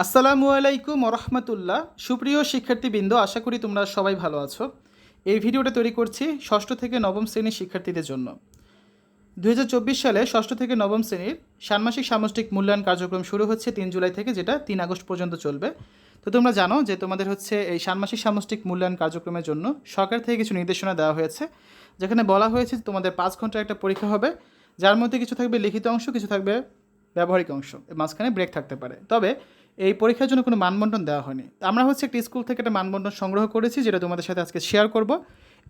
আসসালামু আলাইকুম রহমতুল্লাহ সুপ্রিয় শিক্ষার্থীবৃন্দ, আশা করি তোমরা সবাই ভালো আছো। এই ভিডিওটা তৈরি করছি ষষ্ঠ থেকে নবম শ্রেণির শিক্ষার্থীদের জন্য। দুহাজার চব্বিশ সালে ষষ্ঠ থেকে নবম শ্রেণির ষান্মাসিক সামষ্টিক মূল্যায়ন কার্যক্রম শুরু হচ্ছে তিন জুলাই থেকে, যেটা তিন আগস্ট পর্যন্ত চলবে। তো তোমরা জানো যে তোমাদের হচ্ছে এই ষান্মাসিক সামষ্টিক মূল্যায়ন কার্যক্রমের জন্য সরকার থেকে কিছু নির্দেশনা দেওয়া হয়েছে, যেখানে বলা হয়েছে তোমাদের পাঁচ ঘণ্টার একটা পরীক্ষা হবে, যার মধ্যে কিছু থাকবে লিখিত অংশ, কিছু থাকবে ব্যবহারিক অংশ মাঝখানে ব্রেক থাকতে পারে। তবে এই পরীক্ষার জন্য কোনো মানবন্টন দেওয়া হয়নি। আমরা হচ্ছে একটা স্কুল থেকে একটা মানবন্টন সংগ্রহ করেছি, যেটা তোমাদের সাথে আজকে শেয়ার করব।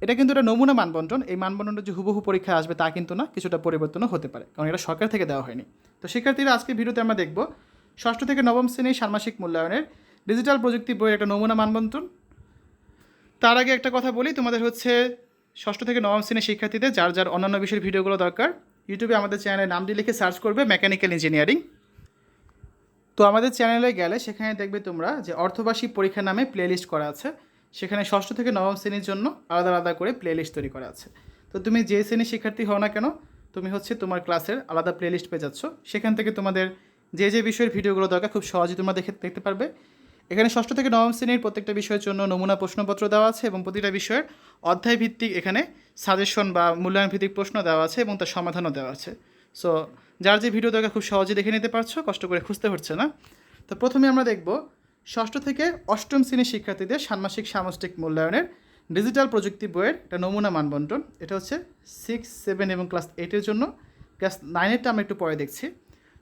এটা কিন্তু একটা নমুনা মানবন্টন এই মানবন্টনটা যে হুবহু পরীক্ষা আসবে তা কিন্তু না, কিছুটা পরিবর্তনও হতে পারে, কারণ এটা সরকার থেকে দেওয়া হয়নি। তো শিক্ষার্থীরা আজকে ভিডিওতে আমরা দেখব, ষষ্ঠ থেকে নবম শ্রেণির ষান্মাসিক মূল্যায়নের ডিজিটাল প্রযুক্তি বইয়ের একটা নমুনা মানবন্টন তার আগে একটা কথা বলি, তোমাদের হচ্ছে ষষ্ঠ থেকে নবম শ্রেণির শিক্ষার্থীদের যার যার অন্যান্য বিষয়ের ভিডিওগুলো দরকার ইউটিউবে আমাদের চ্যানেলের নামটি লিখে সার্চ করবে মেকানিক্যাল ইঞ্জিনিয়ারিং তো আমাদের চ্যানেলে গেলে সেখানে দেখবে তোমরা যে অর্থবার্ষিক পরীক্ষা নামে প্লেলিস্ট করা আছে। সেখানে ষষ্ঠ থেকে নবম শ্রেণির জন্য আলাদা আলাদা করে প্লেলিস্ট তৈরি করা আছে। তো তুমি যে শ্রেণির শিক্ষার্থী হও না কেন, তুমি হচ্ছে তোমার ক্লাসের আলাদা প্লেলিস্ট পেয়ে যাচ্ছ। সেখান থেকে তোমাদের যে যে বিষয়ের ভিডিওগুলো দরকার, খুব সহজে তোমরা দেখে, দেখতে পারবে। এখানে ষষ্ঠ থেকে নবম শ্রেণির প্রত্যেকটা বিষয়ের জন্য নমুনা প্রশ্নপত্র দেওয়া আছে এবং প্রতিটা বিষয়ের অধ্যায় ভিত্তিক এখানে সাজেশন বা মূল্যায়ন ভিত্তিক প্রশ্ন দেওয়া আছে এবং তার সমাধানও দেওয়া আছে। সো যার যে ভিডিও দরকার খুব সহজে দেখে নিতে পারছ, কষ্ট করে খুঁজতে হচ্ছে না। তো প্রথমে আমরা দেখব, ষষ্ঠ থেকে অষ্টম শ্রেণির শিক্ষার্থীদের ষান্মাসিক সামষ্টিক মূল্যায়নের ডিজিটাল প্রযুক্তি বইয়ের একটা নমুনা মানবন্টন। এটা হচ্ছে সিক্স সেভেন এবং ক্লাস এইটের জন্য। ক্লাস নাইনেরটা আমরা একটু পরে দেখছি।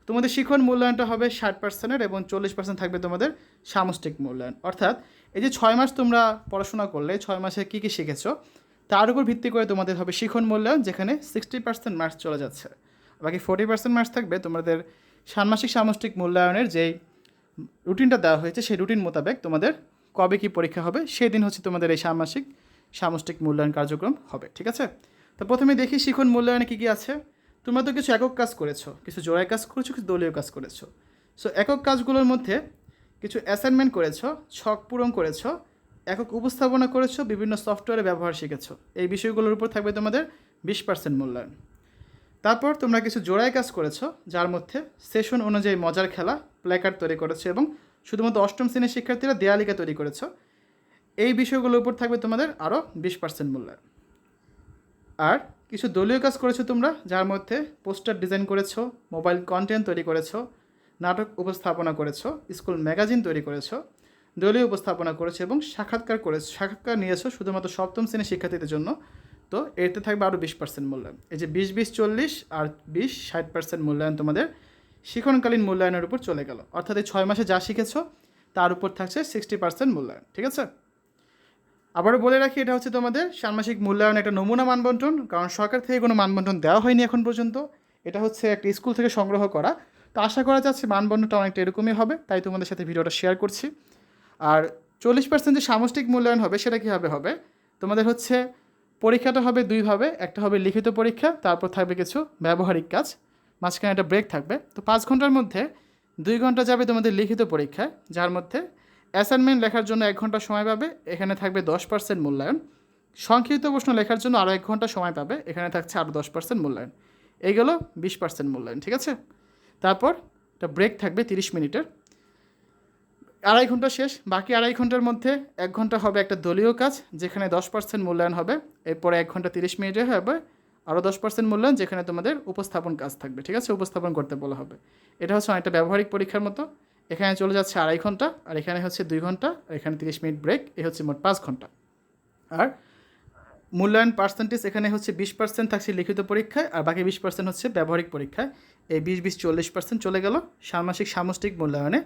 তোমাদের শিখন মূল্যায়নটা হবে ষাট পার্সেন্টের এবং চল্লিশ পার্সেন্ট থাকবে তোমাদের সামষ্টিক মূল্যায়ন। অর্থাৎ এই যে ছয় মাস তোমরা পড়াশোনা করলে, ছয় মাসে কী কী শিখেছো, তার উপর ভিত্তি করে তোমাদের হবে শিখন মূল্যায়ন, যেখানে সিক্সটি পার্সেন্ট মার্কস চলে যাচ্ছে। বাকি ফোর্টি পার্সেন্ট মার্কস থাকবে। তোমাদের ষান্মাসিক সামষ্টিক মূল্যায়নের যেই রুটিনটা দেওয়া হয়েছে, সেই রুটিন মোতাবেক তোমাদের কবে কী পরীক্ষা হবে সেই দিন হচ্ছে তোমাদের এই ষান্মাসিক সামষ্টিক মূল্যায়ন কার্যক্রম হবে, ঠিক আছে? তো প্রথমে দেখি শিখন মূল্যায়নে কী কী আছে। তোমরা তো কিছু একক কাজ করেছ, কিছু জোড়ায় কাজ করেছ, কিছু দলীয় কাজ করেছ। সো একক কাজগুলোর মধ্যে কিছু অ্যাসাইনমেন্ট করেছ, ছক পূরণ করেছ, একক উপস্থাপনা করেছ, বিভিন্ন সফটওয়্যারে ব্যবহার শিখেছো। এই বিষয়গুলোর উপর থাকবে তোমাদের বিশ পার্সেন্ট মূল্যায়ন। তারপর তোমরা কিছু জোড়ায় কাজ করেছ, যার মধ্যে সেশন অনুযায়ী মজার খেলা প্ল্যাকার্ড তৈরি করেছ এবং শুধুমাত্র অষ্টম শ্রেণির শিক্ষার্থীরা দেয়ালিকা তৈরি করেছ। এই বিষয়গুলোর উপর থাকবে তোমাদের আরও বিশ পার্সেন্ট মূল্যায়ন আর কিছু দলীয় কাজ করেছ তোমরা, যার মধ্যে পোস্টার ডিজাইন করেছ, মোবাইল কন্টেন্ট তৈরি করেছ, নাটক উপস্থাপনা করেছ, স্কুল ম্যাগাজিন তৈরি করেছ, দলীয় উপস্থাপনা করেছ এবং সাক্ষাৎকার করেছ, সাক্ষাৎকার নিয়েছো শুধুমাত্র সপ্তম শ্রেণির শিক্ষার্থীদের জন্য। তো এতে থাকবে আরও বিশ পার্সেন্ট মূল্যায়ন। এই যে বিশ বিশ, চল্লিশ আর বিশ, ষাট পার্সেন্ট মূল্যায়ন তোমাদের শিক্ষণকালীন মূল্যায়নের উপর চলে গেল। অর্থাৎ এই ছয় মাসে যা শিখেছো, তার উপর থাকছে সিক্সটি পার্সেন্ট মূল্যায়ন, ঠিক আছে? আবারও বলে রাখি, এটা হচ্ছে তোমাদের ষান্মাসিক মূল্যায়ন একটা নমুনা মানবন্টন, কারণ সরকার থেকে কোনো মানবন্টন দেওয়া হয়নি এখন পর্যন্ত। এটা হচ্ছে একটা স্কুল থেকে সংগ্রহ করা। তো আশা করা যাচ্ছে মানবন্টনটা অনেকটা এরকমই হবে, তাই তোমাদের সাথে ভিডিওটা শেয়ার করছি। আর চল্লিশ পার্সেন্ট যে সামষ্টিক মূল্যায়ন হবে, সেটা কীভাবে হবে? তোমাদের হচ্ছে পরীক্ষাটা হবে দুইভাবে। একটা হবে লিখিত পরীক্ষা, তারপর থাকবে কিছু ব্যবহারিক কাজ। মাঝখানে একটা ব্রেক থাকবে। তো পাঁচ ঘণ্টার মধ্যে দুই ঘণ্টা যাবে তোমাদের লিখিত পরীক্ষায়, যার মধ্যে অ্যাসাইনমেন্ট লেখার জন্য এক ঘণ্টা সময় পাবে, এখানে থাকবে দশ পার্সেন্ট মূল্যায়ন। সংক্ষিপ্ত প্রশ্ন লেখার জন্য আরও এক ঘণ্টা সময় পাবে, এখানে থাকছে আরও দশ পার্সেন্ট মূল্যায়ন। এইগুলো বিশ পার্সেন্ট মূল্যায়ন, ঠিক আছে? তারপর একটা ব্রেক থাকবে তিরিশ মিনিটের। আড়াই ঘণ্টা শেষ, বাকি আড়াই ঘণ্টার মধ্যে এক ঘণ্টা হবে একটা দলীয় কাজ, যেখানে দশ পার্সেন্ট মূল্যায়ন হবে। এরপরে এক ঘণ্টা তিরিশ মিনিটে হবে আরও দশ পার্সেন্ট মূল্যায়ন, যেখানে তোমাদের উপস্থাপন কাজ থাকবে, ঠিক আছে? উপস্থাপন করতে বলা হবে। এটা হচ্ছে অনেকটা ব্যবহারিক পরীক্ষার মতো। এখানে চলে যাচ্ছে আড়াই ঘণ্টা, আর এখানে হচ্ছে দুই ঘণ্টা, আর এখানে তিরিশ মিনিট ব্রেক, এ হচ্ছে মোট পাঁচ ঘণ্টা। আর মূল্যায়ন পার্সেন্টেজ এখানে হচ্ছে বিশ পার্সেন্ট থাকছে লিখিত পরীক্ষায়, আর বাকি বিশ পার্সেন্ট হচ্ছে ব্যবহারিক পরীক্ষায়। এই বিশ বিশ, চল্লিশ পার্সেন্ট চলে গেল ষান্মাসিক সামষ্টিক মূল্যায়নে।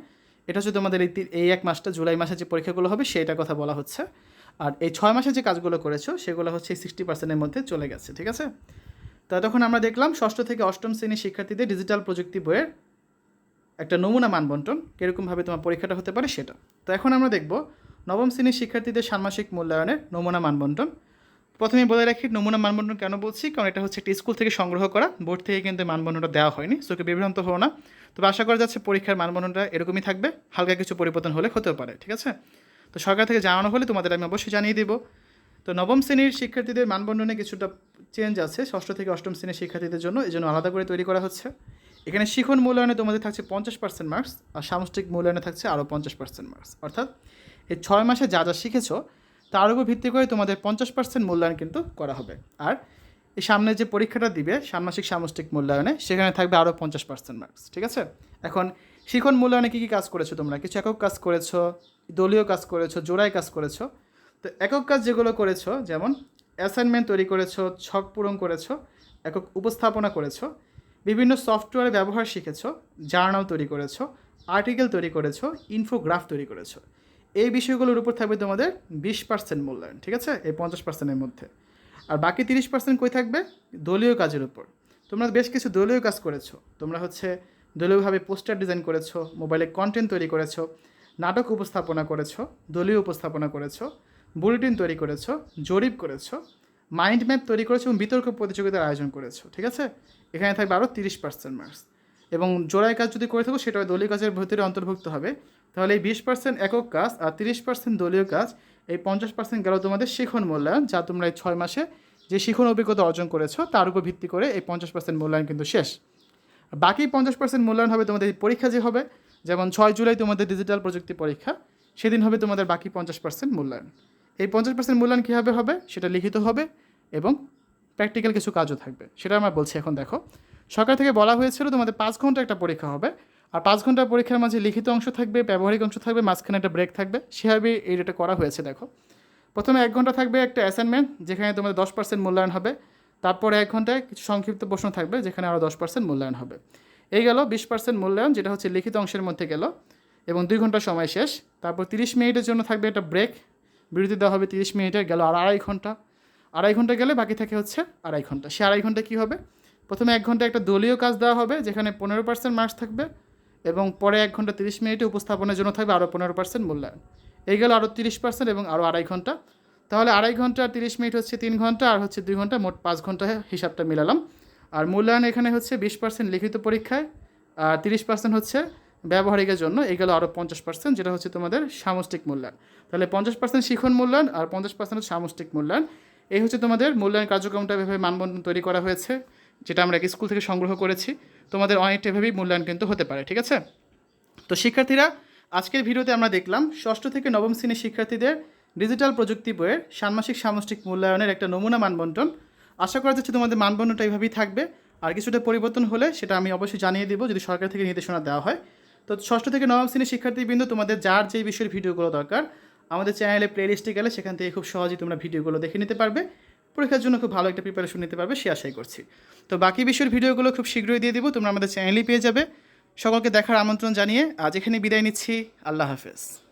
এটা হচ্ছে তোমাদের এই এই এক মাসটা জুলাই মাসে যে পরীক্ষাগুলো হবে, সেইটার কথা বলা হচ্ছে। আর এই ছয় মাসে যে কাজগুলো করেছ, সেগুলো হচ্ছে সিক্সটি পার্সেন্টের মধ্যে চলে গেছে, ঠিক আছে? তো তখন আমরা দেখলাম, ষষ্ঠ থেকে অষ্টম শ্রেণির শিক্ষার্থীদের ডিজিটাল প্রযুক্তি বইয়ের একটা নমুনা মানবন্টন, কীরকমভাবে তোমার পরীক্ষাটা হতে পারে সেটা। তো এখন আমরা দেখব, নবম শ্রেণির শিক্ষার্থীদের ষান্মাসিক মূল্যায়নের নমুনা মানবন্টন। প্রথমে বলে রাখি, নমুনা মানবন্টন কেন বলছি? কারণ এটা হচ্ছে একটি স্কুল থেকে সংগ্রহ করা, বোর্ড থেকে কিন্তু মানবন্টনটা দেওয়া হয়নি। সো কেউ বিভ্রান্ত হও না। তবে আশা করা যাচ্ছে পরীক্ষার মানবন্টনটা এরকমই থাকবে। হালকা কিছু পরিবর্তন হলে হতেও পারে, ঠিক আছে? তো সরকার থেকে জানানো হলে তোমাদের আমি অবশ্যই জানিয়ে দেবো। তো নবম শ্রেণির শিক্ষার্থীদের মানবন্ধনে কিছুটা চেঞ্জ আছে। ষষ্ঠ থেকে অষ্টম শ্রেণির শিক্ষার্থীদের জন্য এই জন্য আলাদা করে তৈরি করা হচ্ছে। এখানে শিখন মূল্যায়নে তোমাদের থাকছে পঞ্চাশ পার্সেন্ট মার্কস আর সামষ্টিক মূল্যায়নে থাকছে আরও পঞ্চাশ পার্সেন্ট মার্কস অর্থাৎ এই ছয় মাসে যা যা শিখেছো, তার উপর ভিত্তি করে তোমাদের পঞ্চাশ পার্সেন্ট মূল্যায়ন কিন্তু করা হবে। আর এই সামনে যে পরীক্ষাটা দিবে, ষান্মাসিক সামষ্টিক মূল্যায়নে, সেখানে থাকবে আরও পঞ্চাশ পার্সেন্ট মার্কস ঠিক আছে? এখন শিখন মূল্যায়নে কী কী কাজ করেছ তোমরা? কিছু একক কাজ করেছ, দলীয় কাজ করেছ, জোড়ায় কাজ করেছ। তো একক কাজ যেগুলো করেছ, যেমন অ্যাসাইনমেন্ট তৈরি করেছ, ছক পূরণ করেছ, একক উপস্থাপনা করেছ, বিভিন্ন সফটওয়্যার ব্যবহার শিখেছো জার্নাল তৈরি করেছ আর্টিকেল তৈরি করেছ ইনফোগ্রাফ তৈরি করেছ। এই বিষয়গুলোর উপর থাকবে তোমাদের বিশ পার্সেন্ট মূল্যায়ন, ঠিক আছে? এই পঞ্চাশ পার্সেন্টের মধ্যে। আর বাকি তিরিশ পার্সেন্ট কই থাকবে? দলীয় কাজের উপর। তোমরা বেশ কিছু দলীয় কাজ করেছ। তোমরা হচ্ছে দলীয়ভাবে পোস্টার ডিজাইন করেছ, মোবাইলে কন্টেন্ট তৈরি করেছ, নাটক উপস্থাপনা করেছ, দলীয় উপস্থাপনা করেছ বুলেটিন তৈরি করেছ, জরিপ করেছ মাইন্ড ম্যাপ তৈরি করেছ এবং বিতর্ক প্রতিযোগিতার আয়োজন করেছ, ঠিক আছে? এখানে থাকবে আরও তিরিশ পার্সেন্ট মার্কস এবং জোড়ায় কাজ যদি করে থাকো, সেটা দলীয় কাজের ভিতরে অন্তর্ভুক্ত হবে। তাহলে এই বিশ পার্সেন্ট একক কাজ আর তিরিশ পার্সেন্ট দলীয় কাজ, এই পঞ্চাশ পার্সেন্ট গেল তোমাদের শিখন মূল্যায়ন, যা তোমরা এই ছয় মাসে যে শিখন অভিজ্ঞতা অর্জন করেছ, তার উপর ভিত্তি করে এই পঞ্চাশ পার্সেন্ট মূল্যায়ন কিন্তু শেষ। বাকি পঞ্চাশ পার্সেন্ট মূল্যায়ন হবে তোমাদের পরীক্ষা যে হবে, যেমন ছয় জুলাই তোমাদের ডিজিটাল প্রযুক্তি পরীক্ষা, সেদিন হবে তোমাদের বাকি পঞ্চাশ পার্সেন্ট মূল্যায়ন। এই পঞ্চাশ পার্সেন্ট মূল্যায়ন কীভাবে হবে, সেটা লিখিত হবে এবং প্র্যাকটিক্যাল কিছু কাজও থাকবে, সেটা আমরা বলছি এখন দেখো। সরকার থেকে বলা হয়েছিল তোমাদের পাঁচ ঘণ্টা একটা পরীক্ষা হবে আর পাঁচ ঘণ্টার পরীক্ষার মাঝে লিখিত অংশ থাকবে, ব্যবহারিক অংশ থাকবে, মাঝখানে একটা ব্রেক থাকবে। সেভাবে এই রেটে করা হয়েছে, দেখো। প্রথমে এক ঘণ্টা থাকবে একটা অ্যাসাইনমেন্ট যেখানে তোমাদের দশ পার্সেন্ট মূল্যায়ন হবে। তারপরে এক ঘন্টায় কিছু সংক্ষিপ্ত প্রশ্ন থাকবে, যেখানে আরও দশ পার্সেন্ট মূল্যায়ন হবে। এই গেল বিশ পার্সেন্ট মূল্যায়ন, যেটা হচ্ছে লিখিত অংশের মধ্যে গেল, এবং দুই ঘণ্টা সময় শেষ। তারপর তিরিশ মিনিটের জন্য থাকবে একটা ব্রেক বিরতি দেওয়া হবে তিরিশ মিনিটের গেল আর আড়াই ঘণ্টা। আড়াই ঘণ্টা গেলে বাকি থাকে হচ্ছে আড়াই ঘণ্টা। সে আড়াই ঘণ্টা কী হবে? প্রথমে এক ঘণ্টা একটা দলীয় কাজ দেওয়া হবে, যেখানে পনেরো পার্সেন্ট মার্কস থাকবে। এবং পরে এক ঘণ্টা তিরিশ মিনিটে উপস্থাপনের জন্য থাকবে আরও পনেরো পার্সেন্ট মূল্যায়ন। এই গেল আরও তিরিশ পার্সেন্ট এবং আরও আড়াই ঘণ্টা। তাহলে আড়াই ঘণ্টা, তিরিশ মিনিট হচ্ছে তিন ঘণ্টা আর হচ্ছে দুই ঘণ্টা, মোট পাঁচ ঘণ্টা হিসাবটা মিলালাম। আর মূল্যায়ন এখানে হচ্ছে বিশ পার্সেন্ট লিখিত পরীক্ষায় আর তিরিশ পার্সেন্ট হচ্ছে ব্যবহারিকের জন্য। এই গেল আরও পঞ্চাশ পার্সেন্ট, যেটা হচ্ছে তোমাদের সামষ্টিক মূল্যায়ন। তাহলে পঞ্চাশ পার্সেন্ট শিখন মূল্যায়ন আর পঞ্চাশ পার্সেন্ট সামষ্টিক মূল্যায়ন। এই হচ্ছে তোমাদের মূল্যায়ন কার্যক্রমটা এভাবে মানবন্ধন তৈরি করা হয়েছে। যেটা আমরা এক স্কুল থেকে সংগ্রহ করেছি। তোমাদের অনেকটা এভাবেই মূল্যায়ন কিন্তু হতে পারে, ঠিক আছে? তো শিক্ষার্থীরা, আজকের ভিডিওতে আমরা দেখলাম, ষষ্ঠ থেকে নবম শ্রেণির শিক্ষার্থীদের ডিজিটাল প্রযুক্তি বইয়ের ষান্মাসিক সামষ্টিক মূল্যায়নের একটা নমুনা মানবন্টন আশা করা যাচ্ছে তোমাদের মানবন্টনটা এইভাবেই থাকবে। আর কিছুটা পরিবর্তন হলে সেটা আমি অবশ্যই জানিয়ে দেবো, যদি সরকার থেকে নির্দেশনা দেওয়া হয়। তো ষষ্ঠ থেকে নবম শ্রেণির শিক্ষার্থীবৃন্দ, তোমাদের যার যেই বিষয়ের ভিডিওগুলো দরকার, আমাদের চ্যানেলে প্লেলিস্টে গেলে সেখান থেকে খুব সহজেই তোমরা ভিডিওগুলো দেখে নিতে পারবে। পরীক্ষার জন্য খুব ভালো একটা প্রিপারেশন নিতে পারবে, সে আশাই করছি। তো বাকি বিষয়ের ভিডিওগুলো খুব শীঘ্রই দিয়ে দিব, তোমরা আমাদের চ্যানেলেই পেয়ে যাবে। সকলকে দেখার আমন্ত্রণ জানিয়ে আজ এখানে বিদায় নিচ্ছি। আল্লাহ হাফেজ।